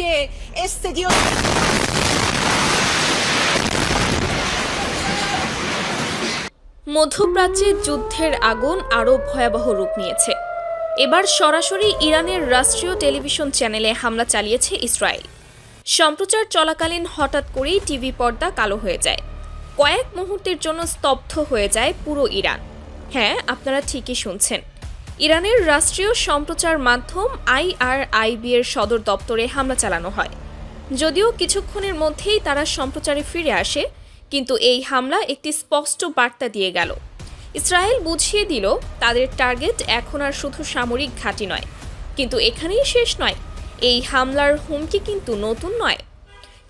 idee estedio মধ্যপ্রাচ্যে যুদ্ধের আগুন আরও ভয়াবহ রূপ নিয়েছে। এবার সরাসরি ইরানের রাষ্ট্রীয় টেলিভিশন চ্যানেলে হামলা চালিয়েছে ইসরায়েল। সম্প্রচার চলাকালীন হঠাৎ করেই টিভি পর্দা কালো হয়ে যায়। কয়েক মুহূর্তের জন্য স্তব্ধ হয়ে যায় পুরো ইরান। হ্যাঁ আপনারা ঠিকই শুনছেন। ইরানের রাষ্ট্রীয় সম্প্রচার মাধ্যম আইআরআইবি এর সদর দপ্তরে হামলা চালানো হয়। যদিও কিছুক্ষণের মধ্যেই তারা সম্প্রচারে ফিরে আসে, কিন্তু এই হামলা একটি স্পষ্ট বার্তা দিয়ে গেল। ইসরায়েল বুঝিয়ে দিল, তাদের টার্গেট এখন আর শুধু সামরিক ঘাঁটি নয়। কিন্তু এখানেই শেষ নয়, এই হামলার হুমকি কিন্তু নতুন নয়।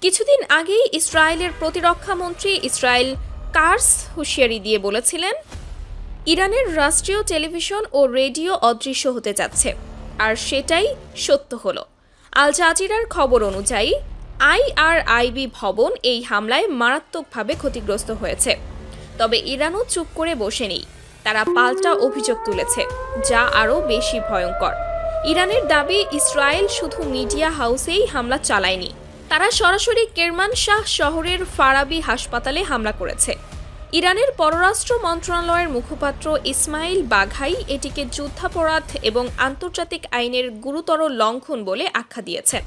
কিছুদিন আগেই ইসরায়েলের প্রতিরক্ষা মন্ত্রী ইসরায়েল কার্স হুঁশিয়ারি দিয়ে বলেছিলেন ইরানের রাষ্ট্রীয় টেলিভিশন ও রেডিও অদৃশ্য হতে যাচ্ছে। আর সেটাই সত্য হলো। আল জাজিরার খবর অনুযায়ী, আইআরআইবি ভবন এই হামলায় মারাত্মকভাবে ক্ষতিগ্রস্ত হয়েছে। তবে ইরানও চুপ করে বসেনি তারা পাল্টা অভিযোগ তুলেছে, যা আরও বেশি ভয়ঙ্কর। ইরানের দাবি, ইসরায়েল শুধু মিডিয়া হাউসেই হামলা চালায়নি। তারা সরাসরি কেরমান শাহ শহরের ফারাবি হাসপাতালে হামলা করেছে। ইরানের পররাষ্ট্র মন্ত্রণালয়ের মুখপাত্র ইসমাইল বাঘাই এটিকে যুদ্ধাপরাধ এবং আন্তর্জাতিক আইনের গুরুতর লঙ্ঘন বলে আখ্যা দিয়েছেন।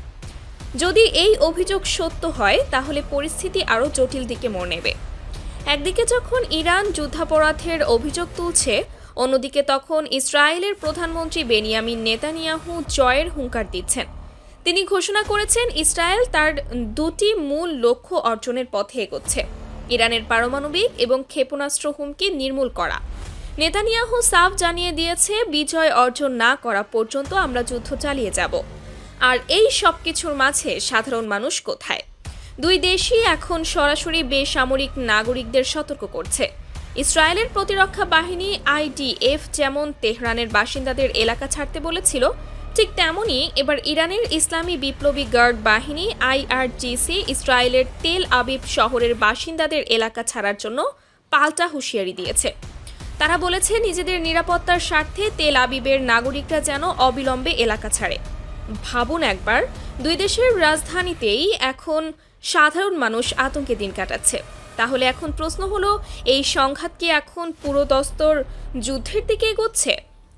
যদি এই অভিযোগ সত্য হয়, তাহলে পরিস্থিতি আরও জটিল দিকে মোড় নেবে। একদিকে যখন ইরান যুদ্ধাপরাধের অভিযোগ তুলছে, অন্যদিকে তখন ইসরায়েলের প্রধানমন্ত্রী বেনিয়ামিন নেতানিয়াহু জয়ের হুঙ্কার দিচ্ছেন। তিনি ঘোষণা করেছেন, ইসরায়েল তার দুটি মূল লক্ষ্য অর্জনের পথে এগোচ্ছে। ইরানের পারমাণবিক এবং ক্ষেপণাস্ত্র হুমকি নির্মূল করা। নেতানিয়াহু সাফ জানিয়ে দিয়েছে, বিজয় অর্জন না করা পর্যন্ত আমরা যুদ্ধ চালিয়ে যাব। আর এই সব কিছুর মাঝে সাধারণ মানুষ কোথায়? দুই দেশই এখন সরাসরি বেসামরিক নাগরিকদের সতর্ক করছে। ইসরায়েলের প্রতিরক্ষা বাহিনী আইডিএফ যেমন তেহরানের বাসিন্দাদের এলাকা ছাড়তে বলেছিল ঠিক তেমনই এবার ইরানের ইসলামী বিপ্লবী গার্ড বাহিনী, আইআরজিসি, ইসরায়েলের তেল আবিব শহরের বাসিন্দাদের এলাকা ছাড়ার জন্য পাল্টা হুঁশিয়ারি দিয়েছে। তারা বলেছে, নিজেদের নিরাপত্তার স্বার্থে তেল আবিবের নাগরিকরা যেন অবিলম্বে এলাকা ছাড়ে। ভাবুন একবার, দুই দেশের রাজধানীতেই এখন সাধারণ মানুষ আতঙ্কে দিন কাটাচ্ছে। তাহলে এখন প্রশ্ন হলো, এই সংঘাত কি এখন পুরোদস্তর যুদ্ধের দিকে এগোচ্ছে?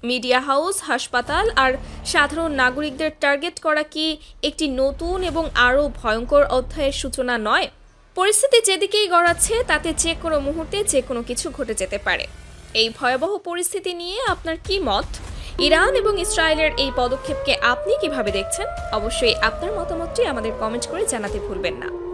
মিডিয়া হাউস, হাসপাতাল আর সাধারণ নাগরিকদের টার্গেট করা কি একটি নতুন এবং আরও ভয়ঙ্কর অধ্যায়ের সূচনা নয়? পরিস্থিতি যেদিকেই গড়াচ্ছে, তাতে যে কোনো মুহূর্তে যে কোনো কিছু ঘটে যেতে পারে। এই ভয়াবহ পরিস্থিতি নিয়ে আপনার কি মত? ইরান এবং ইসরায়েলের এই পদক্ষেপকে আপনি কীভাবে দেখছেন? অবশ্যই আপনার মতামতটি আমাদের কমেন্ট করে জানাতে ভুলবেন না।